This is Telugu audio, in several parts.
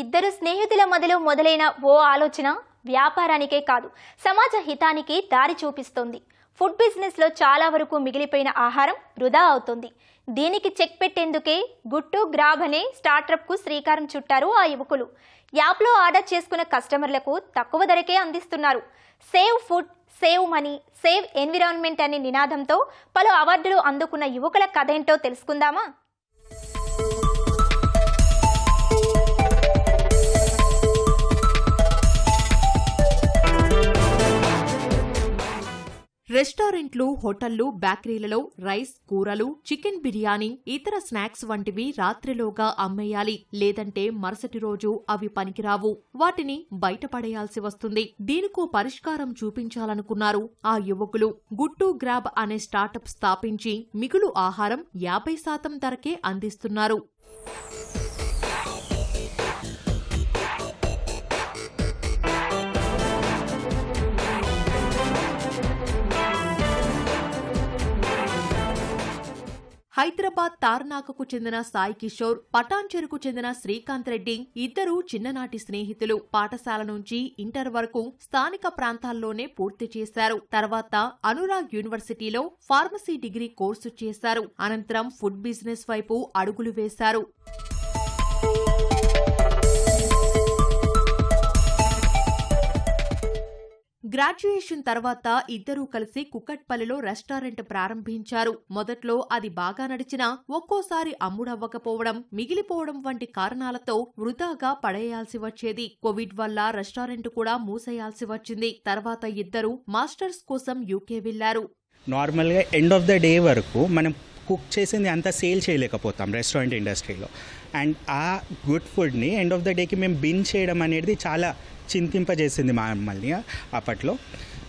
ఇద్దరు స్నేహితుల మొదలు మొదలైన ఓ ఆలోచన వ్యాపారానికే కాదు సమాజ హితానికి దారి చూపిస్తోంది. ఫుడ్ బిజినెస్లో చాలా వరకు మిగిలిపోయిన ఆహారం వృధా అవుతుంది. దీనికి చెక్ పెట్టేందుకే గుట్టు గ్రాబ్ అనే స్టార్టప్కు శ్రీకారం చుట్టారు ఆ యువకులు. యాప్లో ఆర్డర్ చేసుకున్న కస్టమర్లకు తక్కువ ధరకే అందిస్తున్నారు. Save food save money save environment అనే నినాదంతో పలు అవార్డులు అందుకున్న యువకుల కథ ఏంటో తెలుసుకుందామా? రెస్టారెంట్లు హోటళ్ళు బేకరీలలో రైస్ కూరలు చికెన్ బిర్యానీ ఇతర స్నాక్స్ వంటివి రాత్రిలోగా అమ్మేయాలి. లేదంటే మరుసటి రోజు అవి పనికిరావు. వాటిని బయటపడేయాల్సి వస్తుంది. దీనికో పరిష్కారం చూపించాలనుకున్నారు ఆ యువకులు. గుట్టు గ్రాబ్ అనే స్టార్టప్ స్థాపించి మిగులు ఆహారం యాభై శాతం ధరకే అందిస్తున్నారు. హైదరాబాద్ తార్నాకకు చెందిన సాయి కిషోర్ పటాన్చెరుకు చెందిన శ్రీకాంత్ రెడ్డి ఇద్దరు చిన్ననాటి స్నేహితులు. పాఠశాల నుంచి ఇంటర్ వరకు స్థానిక ప్రాంతాల్లోనే పూర్తి చేశారు. తర్వాత అనురాగ్ యూనివర్సిటీలో ఫార్మసీ డిగ్రీ కోర్సు చేశారు. అనంతరం ఫుడ్ బిజినెస్ వైపు అడుగులు వేశారు. గ్రాడ్యుయేషన్ తర్వాత ఇద్దరూ కలిసి కుక్కట్పల్లిలో రెస్టారెంట్ ప్రారంభించారు. మొదట్లో అది బాగా నడిచినా ఒక్కోసారి అమ్ముడవ్వకపోవడం మిగిలిపోవడం వంటి కారణాలతో వృధాగా పడేయాల్సి వచ్చేది. కోవిడ్ వల్ల రెస్టారెంట్ కూడా మూసేయాల్సి వచ్చింది. తర్వాత ఇద్దరు మాస్టర్స్ కోసం యూకే వెళ్ళారు నార్మల్గా ఎండ్ ఆఫ్ ద డే వరకు మనం కుక్ చేసింది అంతా సేల్ చేయలేకపోతాం రెస్టారెంట్ ఇండస్ట్రీలో అండ్ ఆ గుడ్ ఫుడ్ని ఎండ్ ఆఫ్ ద డేకి మేము బిన్ చేయడం అనేది చాలా చింతింపజేసింది మమ్మల్ని అప్పట్లో.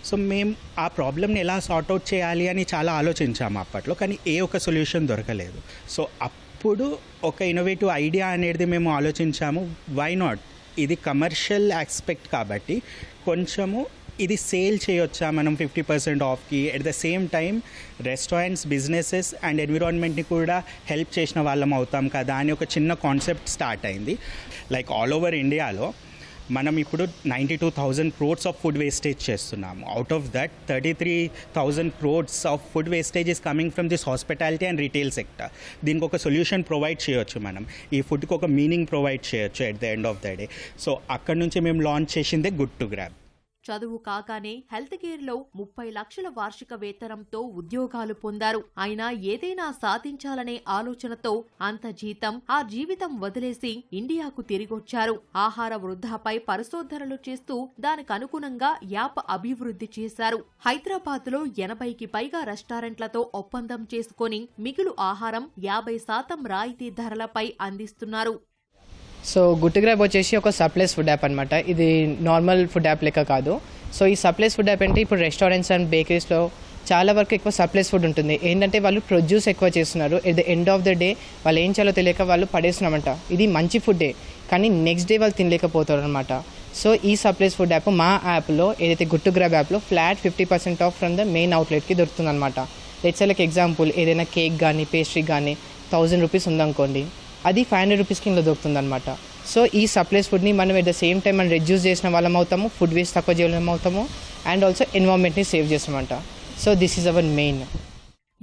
సో మేము ఆ ప్రాబ్లమ్ని ఎలా సార్ట్ అవుట్ చేయాలి అని చాలా ఆలోచించాము అప్పట్లో కానీ ఏ ఒక సొల్యూషన్ దొరకలేదు. సో అప్పుడు ఒక ఇన్నోవేటివ్ ఐడియా అనేది మేము ఆలోచించాము వై నాట్ ఇది కమర్షియల్ ఆస్పెక్ట్ కాబట్టి కొంచెము ఇది సేల్ చేయొచ్చా మనం fifty percent ఆఫ్కి? At the same time restaurants businesses and ఎన్విరాన్మెంట్ని కూడా హెల్ప్ చేసిన వాళ్ళం అవుతాం కదా అని ఒక చిన్న కాన్సెప్ట్ స్టార్ట్ అయింది. లైక్ ఆల్ ఓవర్ ఇండియాలో మనం ఇప్పుడు ninety two thousand crores of food wastage చేస్తున్నాము. Out of that thirty three thousand crores of food wastage is coming from this hospitality and retail sector దీనికి ఒక సొల్యూషన్ ప్రొవైడ్ చేయొచ్చు మనం. ఈ ఫుడ్కి ఒక మీనింగ్ ప్రొవైడ్ చేయొచ్చు at the end of the day so అక్కడ నుంచి మేము లాంచ్ చేసిందే గుడ్ టు గ్రాబ్ చదువు కాగానే హెల్త్ కేర్లో ముప్పై లక్షల వార్షిక వేతనంతో ఉద్యోగాలు పొందారు. అయినా ఏదైనా సాధించాలనే ఆలోచనతో అంత జీతం ఆ జీవితం వదిలేసి ఇండియాకు తిరిగొచ్చారు. ఆహార వృద్ధాపై పరిశోధనలు చేస్తూ దానికి అనుగుణంగా యాప్ అభివృద్ధి చేశారు. హైదరాబాద్లో ఎనభైకి పైగా రెస్టారెంట్లతో ఒప్పందం చేసుకొని మిగులు ఆహారం యాభై శాతం రాయితీ ధరలపై అందిస్తున్నారు. సో గుట్టు గ్రాబ్ వచ్చేసి ఒక సప్లైస్ ఫుడ్ యాప్ అనమాట ఇది నార్మల్ ఫుడ్ యాప్ లెక్క కాదు. సో ఈ సప్లైస్ ఫుడ్ యాప్ అంటే ఇప్పుడు రెస్టారెంట్స్ అండ్ బేకరీస్లో చాలా వరకు ఎక్కువ సప్లైస్ ఫుడ్ ఉంటుంది. ఏంటంటే వాళ్ళు ప్రొడ్యూస్ ఎక్కువ చేస్తున్నారు. At the end of the day వాళ్ళు ఏం చేయాలో తెలియక వాళ్ళు పడేస్తున్నామంట ఇది మంచి ఫుడ్డే కానీ నెక్స్ట్ డే వాళ్ళు తినలేకపోతారు అనమాట సో ఈ సప్లైస్ ఫుడ్ యాప్ మా యాప్లో ఏదైతే గుట్టు గ్రాబ్ యాప్లో flat fifty percent off from the main అవుట్లెట్కి దొరుకుతుంది అనమాట లెట్స్ లైక్ ఎగ్జాంపుల్ ఏదైనా కేక్ కానీ పేస్ట్రీ కానీ థౌజండ్ రూపీస్ ఉందనుకోండి. అది ఫైవ్ హండ్రెడ్ రూపీస్ కింద దొరుకుతుంది అనమాట సో ఈ సప్లైస్ ఫుడ్ని మనం ఎట్ ద సేమ్ టైం మనం రెడ్యూస్ చేసిన వాళ్ళం అవుతాము ఫుడ్ వేస్ట్ తక్కువ చేయడం అవుతాము అండ్ ఆల్సో ఎన్వైర్న్మెంట్ని save చేస్తామంట. So this is our main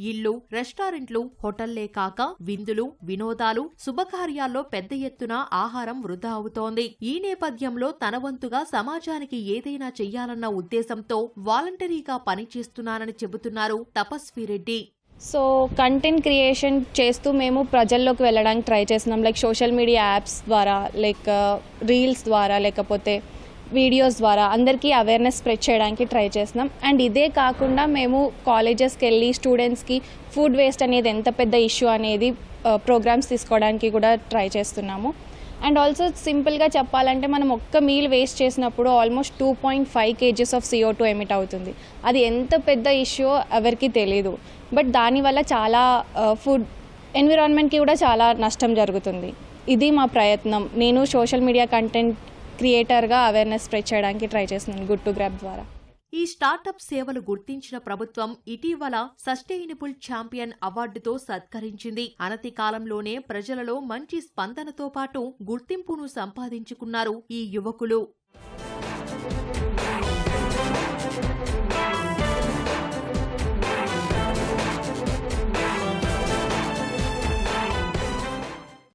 ఇల్లు రెస్టారెంట్లు హోటళ్ళే కాక విందులు వినోదాలు శుభకార్యాల్లో పెద్ద ఎత్తున ఆహారం వృధా అవుతోంది. ఈ నేపథ్యంలో తన వంతుగా సమాజానికి ఏదైనా చెయ్యాలన్న ఉద్దేశంతో వాలంటరీగా పనిచేస్తున్నానని చెబుతున్నారు తపస్వి రెడ్డి సో కంటెంట్ క్రియేషన్ చేస్తూ మేము ప్రజల్లోకి వెళ్ళడానికి ట్రై చేస్తున్నాం. లైక్ సోషల్ మీడియా యాప్స్ ద్వారా లైక్ రీల్స్ uh, ద్వారా లేకపోతే వీడియోస్ ద్వారా అందరికీ అవేర్నెస్ స్ప్రెడ్ చేయడానికి ట్రై చేస్తున్నాం. అండ్ ఇదే కాకుండా మేము కాలేజెస్కి వెళ్ళి స్టూడెంట్స్కి ఫుడ్ వేస్ట్ అనేది ఎంత పెద్ద ఇష్యూ అనేది uh, ప్రోగ్రామ్స్ తీసుకోవడానికి కూడా ట్రై చేస్తున్నాము. అండ్ ఆల్సో సింపుల్గా చెప్పాలంటే మనం ఒక్క మీల్ వేస్ట్ చేసినప్పుడు almost two point five kgs of CO two emit అవుతుంది. అది ఎంత పెద్ద ఇష్యూ ఎవరికి తెలియదు బట్ దానివల్ల చాలా ఫుడ్ ఎన్విరాన్మెంట్కి కూడా చాలా నష్టం జరుగుతుంది. ఇది మా ప్రయత్నం. నేను సోషల్ మీడియా కంటెంట్ క్రియేటర్గా అవేర్నెస్ స్ప్రెడ్ చేయడానికి ట్రై చేస్తున్నాను గుడ్ టు గ్రాప్ ద్వారా. ఈ స్టార్టప్ సేవలు గుర్తించిన ప్రభుత్వం ఇటీవల సస్టైనబుల్ ఛాంపియన్ అవార్డుతో సత్కరించింది. అనతి కాలంలోనే ప్రజలలో మంచి స్పందనతో పాటు గుర్తింపును సంపాదించుకున్నారు ఈ యువకులు.